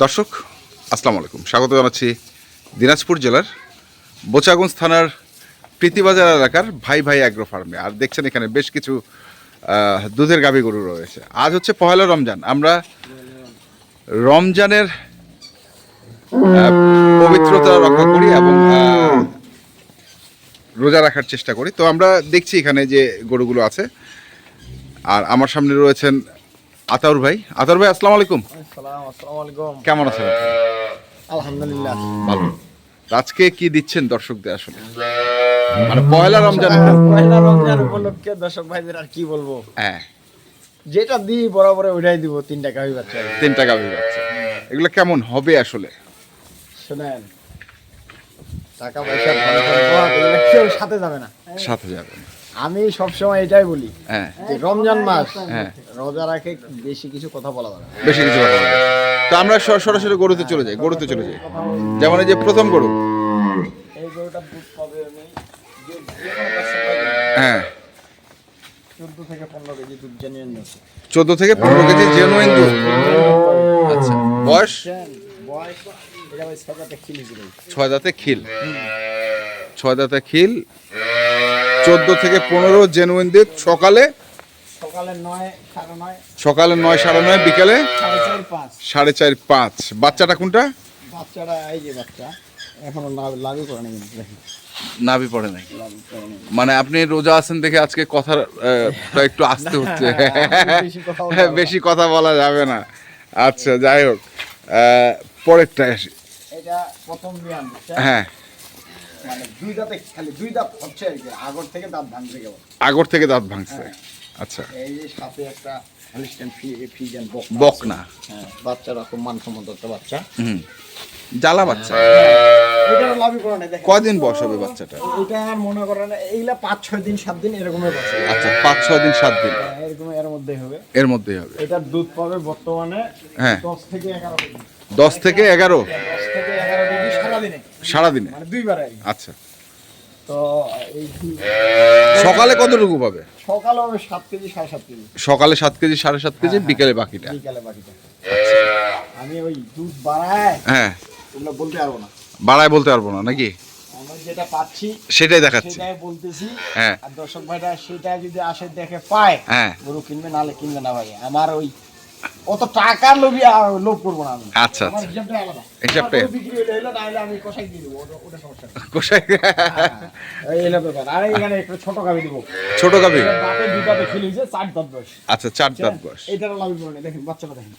দর্শক, আসসালামু আলাইকুম। স্বাগত জানাচ্ছি দিনাজপুর জেলার বোচাগঞ্জ থানার প্রীতিবাজার এলাকার ভাই ভাই অ্যাগ্রো ফার্মে আর দেখছেন এখানে বেশ কিছু দুধের গাভী গরু রয়েছে। আজ হচ্ছে পহেলা রমজান। আমরা রমজানের পবিত্রতা রক্ষা করি এবং রোজা রাখার চেষ্টা করি। তো আমরা দেখছি এখানে যে গরুগুলো আছে। আর আমার সামনে রয়েছেন আতাউর ভাই। আতাউর ভাই আসসালামু আলাইকুম। আসসালাম আলাইকুম। কেমন আছেন? আলহামদুলিল্লাহ। ভালো। আজকে কি দিচ্ছেন দর্শকদের আসলে? মানে পয়লা রমজান। পয়লা রমজান উপলক্ষে দর্শক ভাইদের আর কি বলব? হ্যাঁ। যেটা দিই বরাবর ওইটাই দিব তিন টাকা হয়ে যাচ্ছে। তিন টাকা যাচ্ছে। এগুলো কেমন হবে আসলে? শুনেন টাকা পয়সা সাথে যাবে না। সাথে যাবে আমি সবসময় এটাই বলি হ্যাঁ। যে রমজান মাস হ্যাঁ। রোজা রাখে বেশি কিছু কথা বলা যাবে বেশি কিছু কথা তো আমরা সরাসরি গরুতে চলে যাই গরুতে চলে যাই। যেমন এই যে প্রথম গরু। এই গরুটা দুধ পাবে আমি হ্যাঁ। চোদ্দ থেকে পনেরো কেজি দুধ জেনুইন চোদ্দ থেকে পনেরো কেজি জেনুইন দুধ। আচ্ছা বয়স? ছয় দাঁতে খিল ছয় দাঁতে খিল চোদ্দ থেকে পনেরো জেনুইন দুধ সকালে? সকালে নয় সাড়ে নয়। বিকালে? সাড়ে চার পাঁচ। বাচ্চাটা কোনটা? বাচ্চাটা এই যে বাচ্চা এখনও লাগু করে নেই নাভি পড়ে নাই। মানে আপনি রোজা আছেন দেখে আজকে কথা একটু আসতে হচ্ছে বেশি কথা বলা যাবে না। আচ্ছা যাই হোক। পরেরটা আসি। এটা প্রথম হ্যাঁ। মানে দুই দাঁতে খালি দুই দাঁত হচ্ছে আর কি আগর থেকে দাঁত ভাঙছে কেবল। আগর থেকে দাঁত ভাঙছে? আচ্ছা। এই যে সাথে একটা হলিস্টেন বক বকনা হ্যাঁ বাচ্চারা খুব মানসম্মত একটা বাচ্চা। হুম। জ্বালা বাচ্চা। না দেখেন। কদিন বয়স হবে বাচ্চাটা? এটা আর মনে করেন এইগুলা পাঁচ ছয় দিন সাত দিন এরকমের বাচ্চা আচ্ছা পাঁচ ছয় দিন সাত দিন। হ্যাঁ, এরকম এর মধ্যেই হবে। এর মধ্যেই হবে। এটার দুধ পাবে বর্তমানে হ্যাঁ। দশ থেকে এগারো দশ থেকে এগারো? সারাদিনে। মানে আচ্ছা। তো এই সকালে কতটুকু পাবে? সকালে সাত কেজি সাড়ে সাত কেজি। সকালে সাত কেজি সাড়ে সাত কেজি বিকেলে বাকিটা? বিকালে বাকিটা। আমি ওই দুধ বাড়ায় হ্যাঁ। ওগুলো বলতে পারব না। বাড়ায় বলতে পারব না নাকি? যেটা পাচ্ছি সেটাই দেখাচ্ছি। সেটাই বলতেছি। হ্যাঁ। আর দর্শক ভাইটা সেটা যদি আসে দেখে পায় হ্যাঁ। গরু কিনবে নাহলে কিনবে না ভাই। আমার ওই অত টাকার লোভি করব না আমি। আচ্ছা, আচ্ছা। হিসাবটা আলাদা। হিসাবটাই। বিক্রি হলে হলো নাহলে আমি কষাই দিয়ে দেবো ওটা- ওটা সমস্যা নেই। হ্যাঁ, এই হলো ব্যাপার। আর এখানে একটু ছোট গাবি দিব। ছোট দুটাতে চার দাঁত বয়স। আচ্ছা চার দাঁত বয়স। এটারও লাভি বলে দেখেন বাচ্চাটা দেখেন।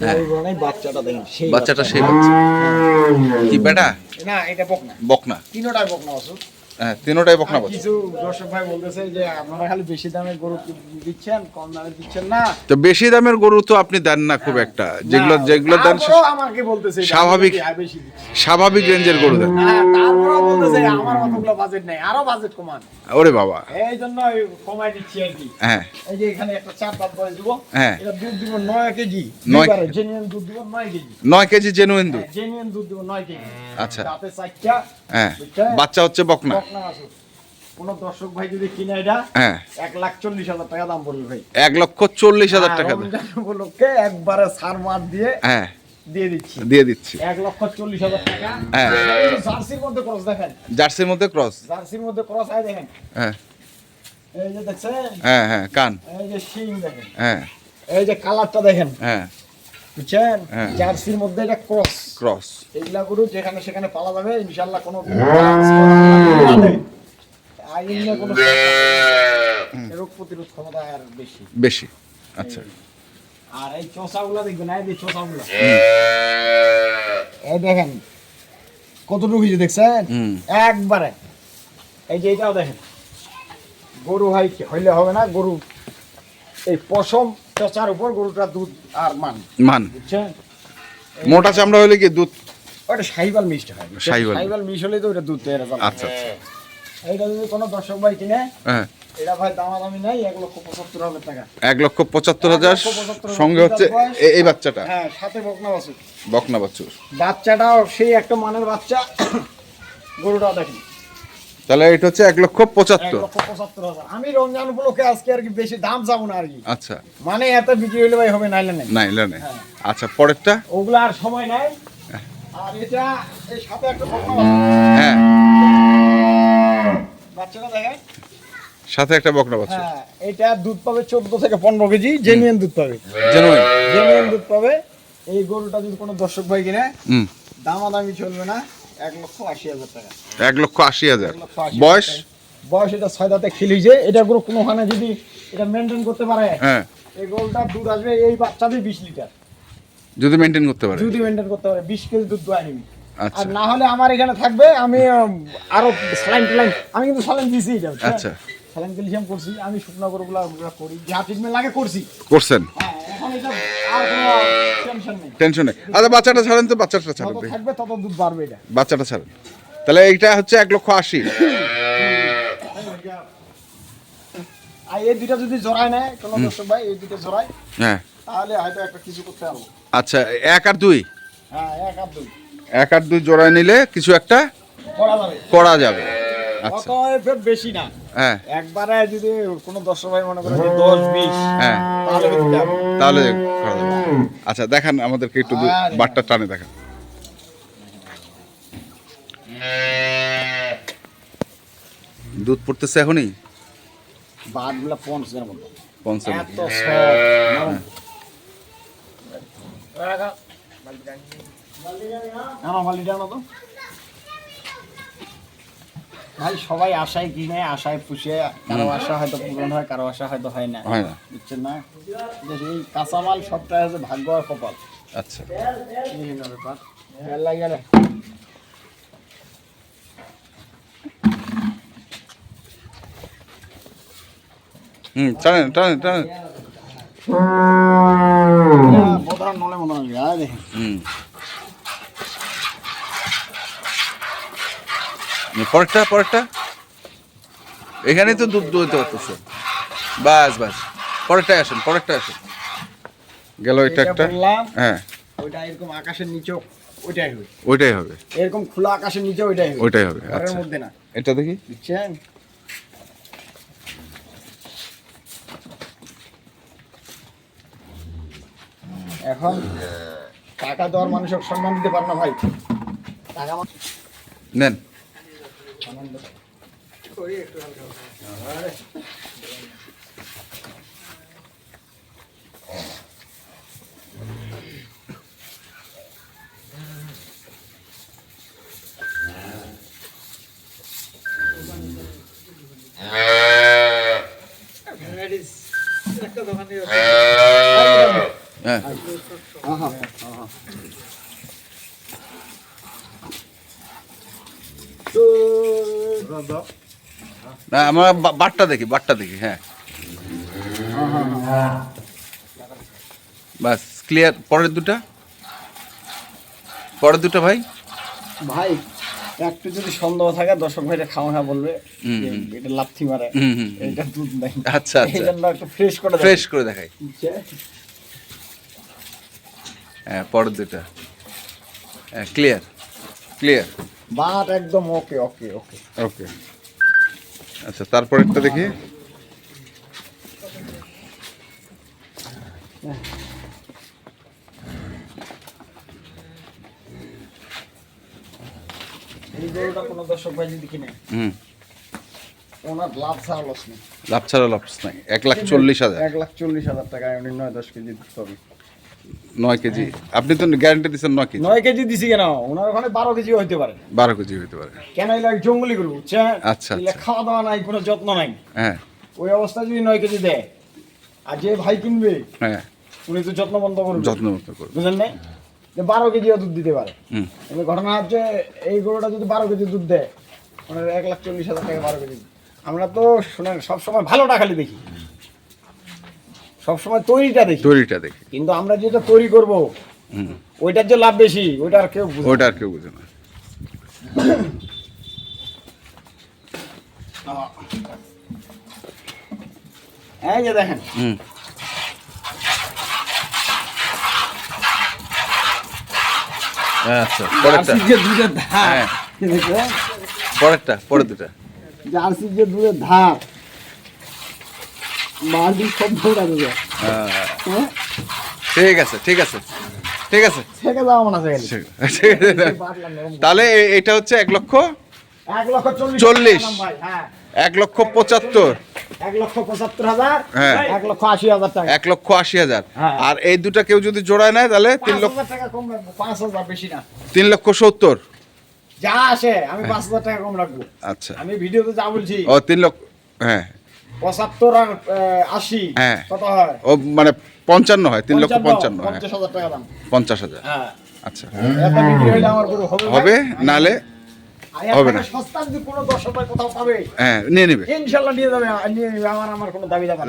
হ্যাঁ। বাচ্চাটা সেই বাচ্চাটা সেই বাচ্চা। কি বেটা? না এটা বকনা। বকনা। তিনোটাই বকনা ওষুধ হ্যাঁ তিনোটাই বকনা বাচ্চা কিছু দর্শক ভাই বলতেছে যে আপনারা খালি বেশি দামে গরু দিচ্ছেন কম দামে দিচ্ছেন না? তো বেশি দামের গরু তো আপনি দেন না খুব একটা। যেগুলো যেগুলো দেন আমাকে বলতেছে স্বাভাবিক। স্বাভাবিক রেঞ্জের গরু দেন। হ্যাঁ, বলতেছে আমার মতগুলো বাজেট নেই আরও বাজেট কমান। ওরে বাবা। এই জন্য কমাই দিচ্ছি আর কি। হ্যাঁ। এই যে এখানে একটা চার দিব হ্যাঁ। এটা দুধ দিব নয় কেজি। নয়- জেনুইন দুধ দিব কেজি। কেজি জেনুইন দুধ। জেনুইন দুধ দিব কেজি। আচ্ছা। তাতে চারটা হ্যাঁ। বাচ্চা হচ্ছে বকনা। কোনো দর্শক ভাই যদি কিনে এটা হ্যাঁ। এক লাখ চল্লিশ হাজার টাকা দাম পড়বে ভাই। এক লক্ষ চল্লিশ হাজার টাকা উপলক্ষে একবারে সার মার দিয়ে হ্যাঁ। দিয়ে দিচ্ছি। দিয়ে দিচ্ছি। এক লক্ষ চল্লিশ হাজার টাকা। হ্যাঁ। জার্সির মধ্যে ক্রস দেখেন। জার্সির মধ্যে ক্রস জার্সির মধ্যে ক্রস আয় দেখেন। হ্যাঁ। এই যে দেখছেন? হ্যাঁ হ্যাঁ কান। এই যে শিং দেখেন। হ্যাঁ। এই যে কালারটা দেখেন। হ্ঁ বুঝছেন? হ্যাঁ। জার্সির মধ্যে এটা ক্রস। ক্রস। এইগুলা গরু যেখানে সেখানে পালা যাবে ইনশাল্লাহ কোনো আইনে কোনো রোগ প্রতিরোধ ক্ষমতা আর বেশি। বেশি। আচ্ছা। আর এই চোষাগুলা দেখবেন এই যে চোষাগুলা এই দেখেন কতটুকু হয়েছে দেখছেন? একবারে। এই যে এটাও দেখেন গরু হয় কি হইলে হবে না গরু এই পশম চচার উপর গরুটা দুধ আর মান। মান। বুঝছেন? মোটা চামড়া হলে কি দুধ? ওটা সাইবাল মিষ্ট হয়। সাইবাল। হলে তো ওটা দুধ তৈরি আচ্ছা আচ্ছা। এইটা যদি কোনো দর্শক ভাই কিনে হ্যাঁ। এটা ভাই দামাদামি নাই এক লক্ষ পঁচাত্তর হাজার টাকা। এক লক্ষ পঁচাত্তর হাজার সঙ্গে হচ্ছে এই বাচ্চাটা? হ্যাঁ সাথে বকনা বাছুর। বকনা বাচ্চাটাও সেই একটা মানের বাচ্চা। গরুটাও দেখেন। তাহলে এটা হচ্ছে এক লক্ষ পঁচাত্তর। আমি রমজান উপলক্ষে আজকে আর কি বেশি দাম যাব না আর কি। আচ্ছা। মানে এত বিক্রি হলে ভাই হবে নাইলে নাই। না এলা নেই। হ্যাঁ। আচ্ছা পরেরটা? ওগুলো আর সময় নাই। আর এটা এই সাথে একটা। হ্যাঁ। বাচ্চাটা সাথে একটা বকনা বাচ্চা। হ্যাঁ এটা দুধ পাবে চোদ্দ থেকে পনেরো কেজি জেনুইন দুধ পাবে। জেনুইন জেনুইন দুধ পাবে। এই গরুটা যদি কোনো দর্শক ভাই কিনে হুম। দামাদামি চলবে না। এক লক্ষ আশি হাজার টাকা। এক লক্ষ আশি হাজার। এক লক্ষ আশি বয়স? বয়স এটা ছয় দাঁতে খিলিছে এটা কোনো কোনোখানে যদি এটা মেনটেন করতে পারে হ্যাঁ। এই গোলটা দুধ আসবে এই বাচ্চাদের বিশ লিটার। যদি মেনটেন করতে পারে। যদি মেনটেন করতে পারে বিশ কেজি দুধ দোয়া নিবি। আচ্ছা। আর না হলে আমার এখানে থাকবে আমি আরও স্যালাইন টেলাইন আমি কিন্তু স্যালাইন দিয়েছি এটা আচ্ছা। স্যালাইন ক্যালসিয়াম করছি আমি শুকনো গরুগুলা ওগুলা করি যা ট্রিটমেন্ট লাগে করছি। করছেন? হ্যাঁ এখন এটা আর কোনো টেনশন নেই। টেনশন নেই। আচ্ছা বাচ্চাটা ছাড়েন তো বাচ্চাটা ছাড়েন যত থাকবে তত দুধ বাড়বে এটা। বাচ্চাটা ছাড়েন। তাহলে এইটা হচ্ছে এক লক্ষ আশি। আর এই দুইটা যদি জড়ায় নেয় কোনো দর্শক ভাই এই দুটো জড়ায় হ্যাঁ। তাহলে হয়তো একটা কিছু করতে পারব। আচ্ছা এক আর দুই? হ্যাঁ এক আর দুই। এক আর দুই জোড়ায় নিলে কিছু একটা করা যাবে। করা যাবে। অতএব বেশি না। হ্যাঁ। একবারে যদি কোনো দর্শক ভাই মনে করে যে দশ বিশ হ্যাঁ। তাহলে তাহলে আচ্ছা দেখান আমাদেরকে একটু বাটটা টানে দেখান। দুধ পড়তেছে এখনই? বাটগুলা পঞ্চাশের মতো। পঞ্চান্ন এত সব আমার মালিটা আনো তো ভাই সবাই আশায় কিনে আশায় পুষে কারও আশা হয়তো পূরণ হয় কারও আশা হয়তো হয় না। হয় না। বুঝছেন না? এই কাঁচামাল সবটাই হচ্ছে ভাগ্য আর কপাল। আচ্ছা। ব্যাপার। লাগে না। হুম টানেন টানেন টানেন বোধহয় নলে মনে হয় হুম। পরেরটা পরেরটা। এখানেই তো দুধ দইতে পারতেছে। বাস বাস। পরেরটায় আসেন পরেরটায় আসেন। গেল এটা এটা একটা। হ্যাঁ। ওইটা এরকম আকাশের নিচেও ওইটাই হবে। ওইটাই হবে। এরকম খোলা আকাশের নিচে ওইটাই হবে। ওইটাই হবে আচ্ছা। মধ্যে না। এটা দেখি। বুঝছেন? এখন টাকা দেওয়ার মানুষের সম্মান দিতে পারে না ভাই। টাকা মানুষ নেন। দেয়। করি একটু হালকা হালকা। আরে, হ্যাঁ না আমরা বাটটা দেখি বাটটা দেখি হ্যাঁ। বাস ক্লিয়ার পরের দুটা? পরের দুটো ভাই? ভাই একটু যদি সন্দেহ থাকে দর্শক ভাইটা খাওয়া না বলবে। এটা লাথি মারে। এটা দুধ নাই। আচ্ছা, আচ্ছা। এই জন্য একটু ফ্রেশ করে ফ্রেশ করে দেখাই। হ্যাঁ পরের দুটা। হ্যাঁ ক্লিয়ার ক্লিয়ার বাট একদম ওকে ওকে ওকে। ওকে। আচ্ছা তারপরেরটা দেখি। এই গরুটা কোনো দর্শক ভাই যদি কিনে হুম। ওনার লাভ ছাড়া লস নেই। লাভ ছাড়া নাই। এক লাখ চল্লিশ হাজার। এক লাখ চল্লিশ হাজার টাকায় উনি নয় দশ কেজি দিতে হবে। নয় কেজি। আপনি তো গ্যারান্টি দিচ্ছেন নয় কেজি। নয় কেজি দিছি কেন? ওনার ওখানে বারো কেজি হইতে পারে। বারো কেজি হতে পারে। কেন এগুলো জঙ্গলি গরু বুঝছেন? আচ্ছা, আচ্ছা। খাওয়া দাওয়া নাই কোনো যত্ন নাই। হ্যাঁ। ওই যদি নয় কেজি দেয় আর যে ভাই কিনবে হ্যাঁ। উনি তো যত্ন বন্ধ করবে। যত্ন মতো করবে। বুঝলেন না? যে বারো কেজিও দুধ দিতে পারে। হুম। ঘটনা হচ্ছে এই গরুটা যদি বারো কেজি দুধ দেয় মানে এক লাখ চল্লিশ হাজার টাকা বারো কেজি। আমরা তো শুনেন সবসময় ভালোটা খালি দেখি। সবসময় তৈরিটা দেখি। তৈরিটা দেখি। কিন্তু আমরা যেটা তৈরি করব ওইটার যে লাভ বেশি ওইটা আর কেউ। ওইটা আর কেউ বুঝে না। এই যে দেখেন। হুম। আচ্ছা পরেরটা। দুধের হ্যাঁ। পরেরটা পরের দুটা জার্সির যে দুধের ধার সব ধরে হ্যাঁ, হ্যাঁ? ঠিক আছে ঠিক আছে ঠিক আছে। তাহলে এটা হচ্ছে এক লক্ষ এক লক্ষ চল্লিশ হ্যাঁ। এক লক্ষ পঁচাত্তর। এক লক্ষ হাজার হ্যাঁ। এক লক্ষ আশি হাজার টাকা। এক লক্ষ আশি হাজার। আর এই দুটা কেউ যদি জোড়ায় নেয় তাহলে তিন লক্ষ টাকা কম পাঁচ হাজার বেশি না। তিন লক্ষ সত্তর। যা আসে আমি পাঁচ হাজার টাকা কম রাখব। আচ্ছা। আমি ভিডিওতে যা বলছি। ও তিন লক্ষ হ্যাঁ। পঁচাত্তর আর আশি হ্যাঁ। কত হয়? ও মানে পঞ্চান্ন হয় তিন লক্ষ পঞ্চান্ন হ্যাঁ। পঞ্চাশ হাজার হ্যাঁ। আচ্ছা। হবে? নালে হবে না। সস্তা যদি কোনো দর্শক কোথাও পাবে হ্যাঁ নিয়ে নেবে। ইনশাল্লাহ নিয়ে যাবে নিয়ে নেবে আমার আমার কোনো দাবি দাবা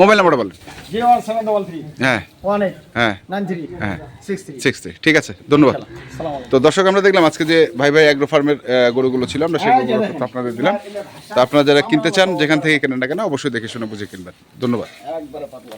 মোবাইল নাম্বারটা বলেন। Zero one seven double three. হ্যাঁ। One eight. হ্যাঁ। Nine three. হ্যাঁ। Six three. Six three. ঠিক আছে ধন্যবাদ। তো দর্শক আমরা দেখলাম আজকে যে ভাই ভাই অ্যাগ্রো ফার্মের গরুগুলো ছিল আমরা সেই হ্যাঁ, আপনাদের দিলাম। তো আপনারা যারা কিনতে চান যেখান থেকে কেনেন না কেন অবশ্যই দেখে শুনে বুঝে কিনবেন। ধন্যবাদ। একবারে পাতলা।